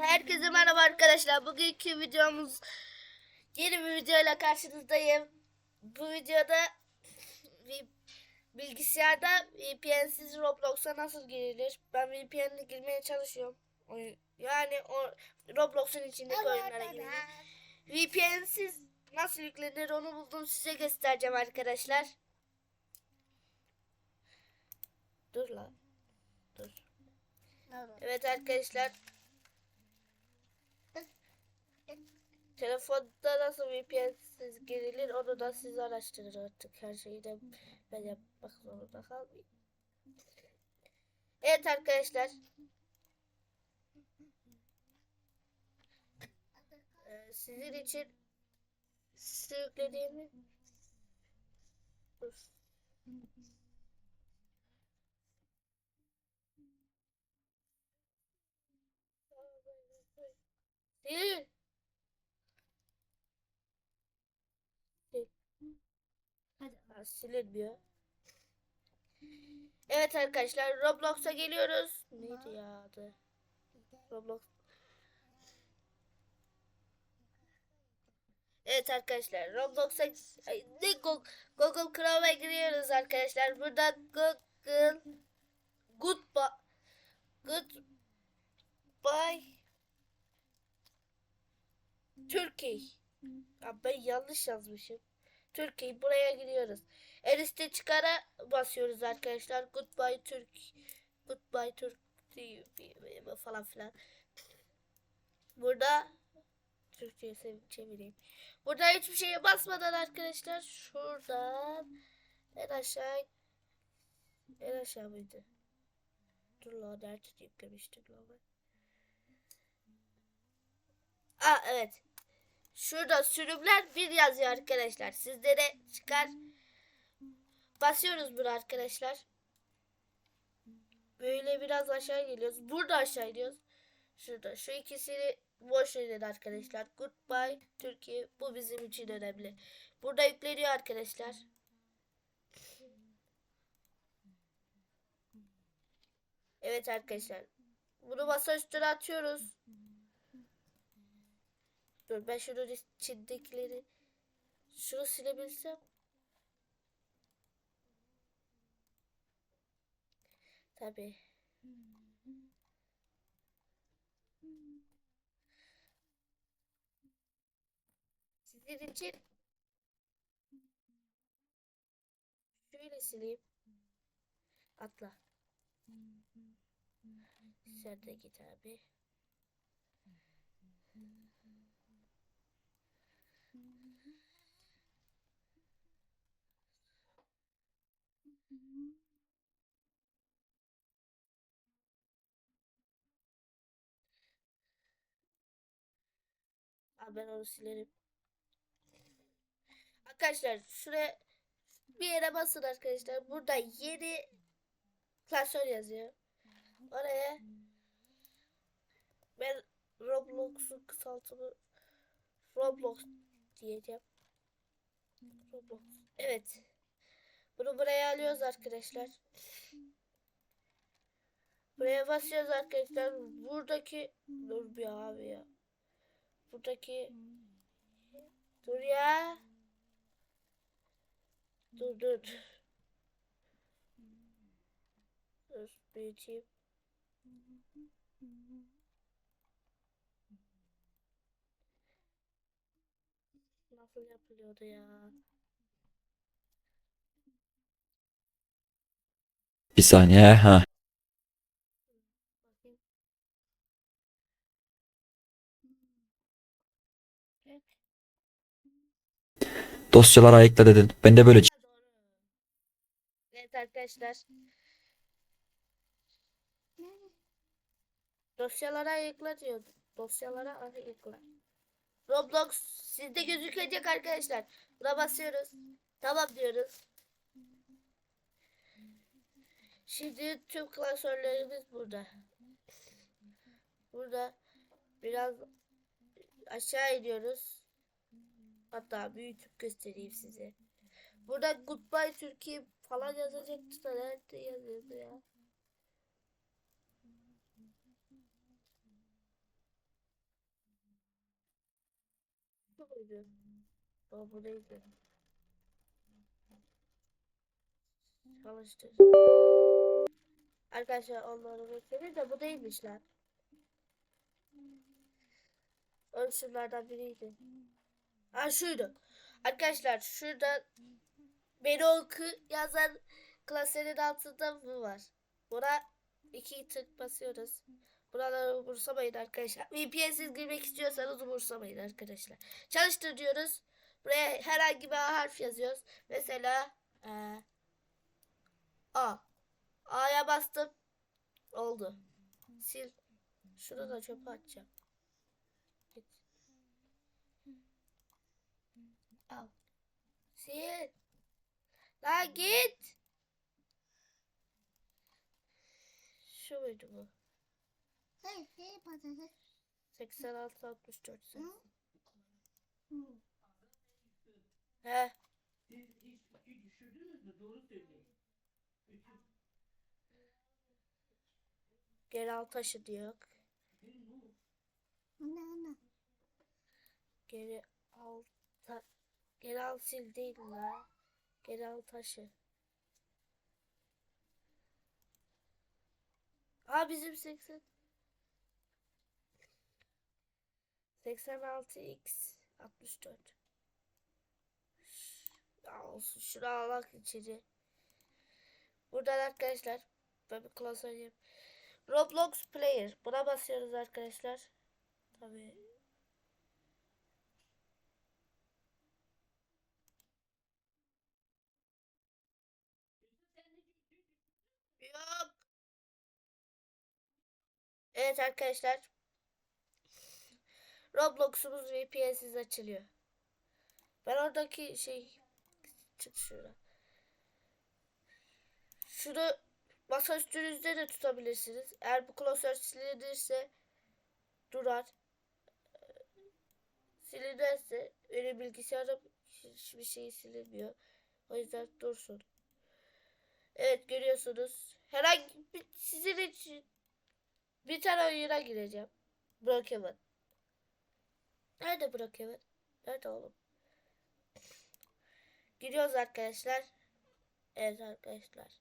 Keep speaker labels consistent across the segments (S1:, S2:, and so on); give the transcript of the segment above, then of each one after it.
S1: Herkese merhaba arkadaşlar. Bugünkü videomuz yeni bir videoyla karşınızdayım. Bu videoda bilgisayarda VPN'siz Roblox'a nasıl girilir? Ben VPN'le girmeye çalışıyorum. Yani o Roblox'un içindeki oyunlara girmeye. VPN'siz nasıl yüklenir onu buldum size göstereceğim arkadaşlar. Dur lan. Dur. Evet arkadaşlar. Telefonda nasıl VPN'siz girilir onu da siz araştırın artık. Her şeyi de ben yapmak zorunda kalmayayım. Evet arkadaşlar. Ee, sizin için şu yüklediğimi Dur. Sil. Sil. Silinmiyor. Evet arkadaşlar Roblox'a geliyoruz. Neydi ya adı? Roblox. Evet arkadaşlar Roblox'a ne Google, Google Chrome'a giriyoruz arkadaşlar. Burada Google Goodbye Goodbye Türkiye. Ya ben yanlış yazmışım. Türkiye buraya giriyoruz. En üstte çıkara basıyoruz arkadaşlar. Goodbye Türk. Goodbye Türk falan filan. Burada Türkçe'ye çevireyim. Burada hiçbir şeye basmadan arkadaşlar şuradan en aşağı en aşağı mıydı? Dur lan nerede lan ben? Aa evet. Şurada sürümler bir yazıyor arkadaşlar. Sizlere çıkar. Basıyoruz bunu arkadaşlar. Böyle biraz aşağı geliyoruz. Burada aşağı iniyoruz. Şurada şu ikisini boş verin arkadaşlar. Goodbye Türkiye. Bu bizim için önemli. Burada yükleniyor arkadaşlar. Evet arkadaşlar. Bunu masa üstüne atıyoruz. Dur ben şunun içindekileri şunu silebilsem. Tabii. Sizin için şöyle sileyim. Atla. Sen de git abi. Abi ben onu silerim. Arkadaşlar şuraya bir yere basın arkadaşlar. Burada yeni klasör yazıyor. Oraya ben Roblox'un kısaltımı Roblox diyeceğim. Roblox. Evet. Bunu buraya alıyoruz arkadaşlar. Buraya basıyoruz arkadaşlar. Buradaki dur bir abi ya. Buradaki dur ya. Dur dur. Dur büyüteyim. Nasıl yapılıyordu ya?
S2: Bir saniye ha.
S1: Bakayım. Evet.
S2: Dosyalara ekle dedin. Ben de böyle.
S1: Evet arkadaşlar. Dosyalara ayıkla diyor. Dosyalara ayıkla. Roblox sizde gözükecek arkadaşlar. Buna basıyoruz. Tamam diyoruz. Şimdi tüm klasörlerimiz burada. Burada biraz aşağı iniyoruz. Hatta büyütüp göstereyim size. Burada Goodbye Türkiye falan yazacaktı da nerede yazıyordu ya? Muydu? O bu değildi. Çalıştır. Arkadaşlar onları bekledim de bu değilmiş lan. Ön şunlardan biriydi. Ha şuydu. Arkadaşlar şurada beni oku yazan klasörün altında bu var. Buna iki tık basıyoruz. Buraları umursamayın arkadaşlar. VPN'siz girmek istiyorsanız umursamayın arkadaşlar. Çalıştır diyoruz. Buraya herhangi bir harf yazıyoruz. Mesela eee, A. A'ya bastım. Oldu. Sil. Şunu da çöpe atacağım. Git. Al. Sil. La git. Şu muydu bu?
S3: Hayır, şey patates.
S1: 86 64
S3: Hı? Hı.
S1: He. Geri al taşı diyor.
S3: Ana ana.
S1: Geri al ta geri al sil değil la. Geri al taşı. Aa bizim 80 86 x 64 Ya olsun şunu almak içeri. Buradan arkadaşlar ben bir yapayım. Roblox Player. Buna basıyoruz arkadaşlar. Tabii Yok. Evet arkadaşlar. Roblox'umuz VPN'siz açılıyor. Ben oradaki şey çık şurada. Şunu masa üstünüzde de tutabilirsiniz. Eğer bu klasör silinirse durar. Silinirse öyle bilgisayarda hiçbir şey silinmiyor. O yüzden dursun. Evet görüyorsunuz. Herhangi sizin için bir tane oyuna gireceğim. Brokeman. Nerede Brokeman? Nerede oğlum? Giriyoruz arkadaşlar. Evet arkadaşlar.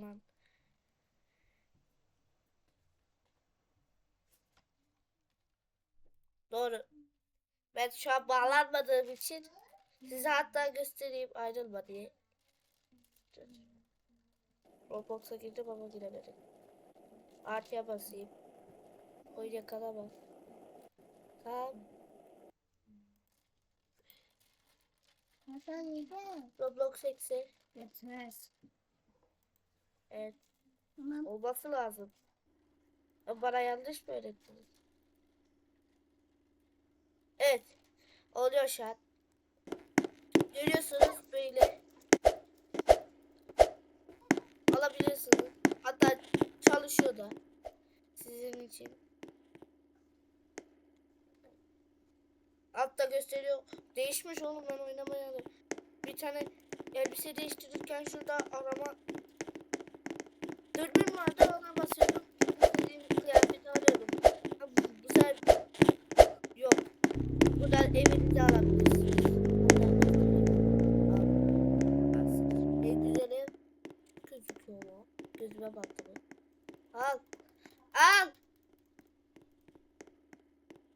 S1: Falan. Doğru. Ben şu an bağlanmadığım için size hatta göstereyim ayrılma diye. Roblox'a girdim ama giremedim. Artıya basayım. Koy yakalama. Tamam. Roblox eksi.
S3: Yetmez.
S1: Evet.
S3: Tamam.
S1: Olması lazım. Ya Bana yanlış mı öğrettiniz? Evet. Oluyor şu an. Görüyorsunuz böyle. Alabilirsiniz. Hatta çalışıyor da. Sizin için. Altta gösteriyor. Değişmiş oğlum ben oynamayalı. Bir tane elbise değiştirirken şurada arama Dürbün vardı ona basıyordum. İstediğim kıyafeti arıyordum. Ha, bu güzel. Yok. Buradan evinizi alabilirsiniz. Al. En güzel ev gözüküyor mu? Gözüme battı bu. Al. Al.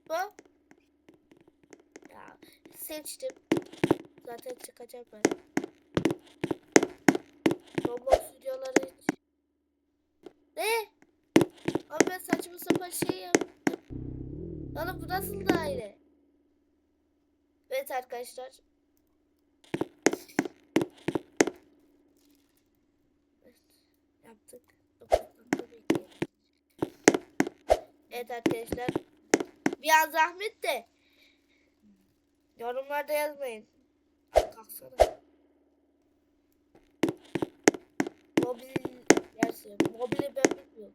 S1: Bu. Ya seçtim. Zaten çıkacak ben. Roblox videoları hiç ne? Abi ben saçma sapan şey yaptım. Oğlum bu nasıl daire? Evet arkadaşlar. Evet, yaptık. Evet arkadaşlar. Bir an zahmet de. Yorumlarda yazmayın. Kalksana. Mobil gerçi mobili ben bilmiyorum.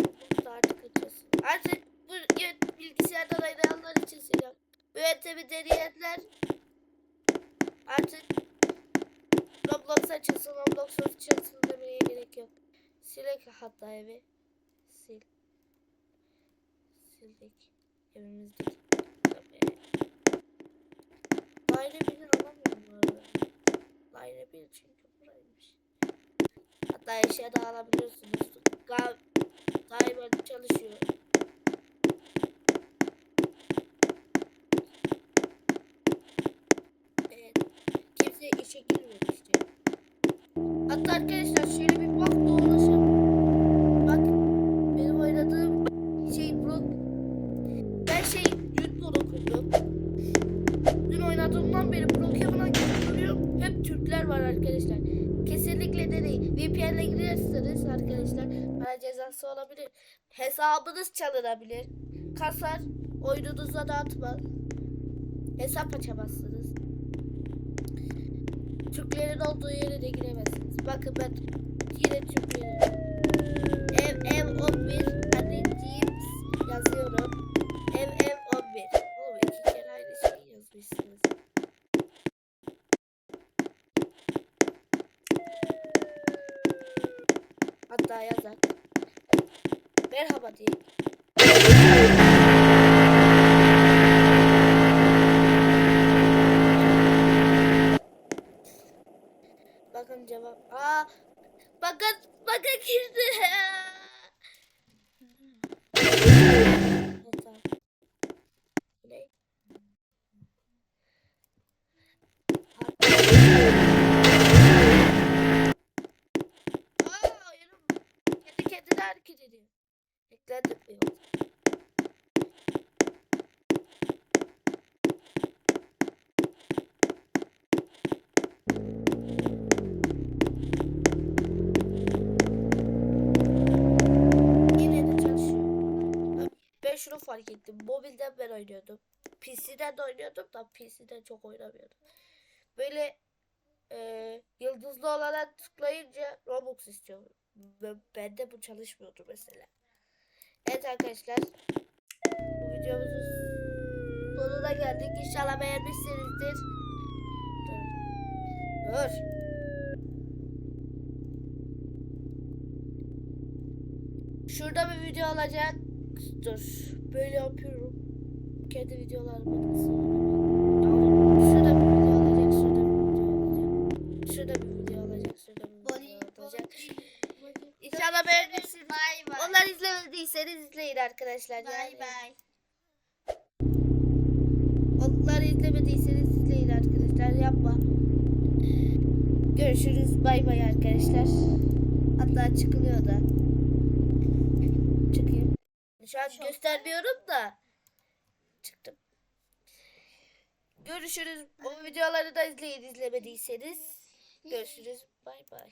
S1: Roblox'ta artık açıyorsun. Artık bu yö- bilgisayardan oynayanlar için söylüyorum. Deneyenler artık Roblox açılsın, Roblox açılsın demeye gerek yok. Silek hatta evi. Sil. Sildik. Evimizdeki. Daire 1'i alamıyorum bu arada. Daire 1 çünkü buraymış. Hatta eşya da alabiliyorsunuz. Gal Daima çalışıyor. Evet. Kimse işe girmiyor. Hatta arkadaşlar şöyle bir bak dolaşalım. Bak benim oynadığım şey Brook. Ben şey bunu kurdum. Dün oynadığımdan beri Brookhaven'a görüyorum. Hep Türkler var arkadaşlar. Kesinlikle deneyin. VPN'le girerseniz arkadaşlar bana cezası olabilir. Hesabınız çalınabilir. Kasar. Oyununuza dağıtmaz. Hesap açamazsınız. Türklerin olduğu yere de giremezsiniz. Bakın ben yine Türklerin. Ev ev 11 anneciğim yazıyorum. Ev ev 11. Oğlum iki kere aynı şeyi yazmışsınız. Hatta yazar. Merhaba diye. Bakın cevap. Aa, bakın bakın girdi. Evet, tamam. Ne? Aa, oyunum kendi kendine hareket ediyor. De çalışıyor. Ben şunu fark ettim. Mobilden ben oynuyordum. PC'den de oynuyordum da PC'den çok oynamıyordum. Böyle e, yıldızlı olana tıklayınca Robux istiyor. Ben, bende bu çalışmıyordu mesela. Evet arkadaşlar. Bu videomuzun sonuna geldik. İnşallah beğenmişsinizdir. Dur. Şurada bir video olacak. Dur. Böyle yapıyorum. Kendi videolarımı nasıl arkadaşlar.
S3: Bay bay.
S1: Onları izlemediyseniz izleyin arkadaşlar. Yapma. Görüşürüz. Bay bay arkadaşlar. Hatta çıkılıyor da. Çıkayım. Şu an
S3: Çok-
S1: göstermiyorum da. Çıktım. Görüşürüz. O videoları da izleyin izlemediyseniz. Görüşürüz. Bay bay.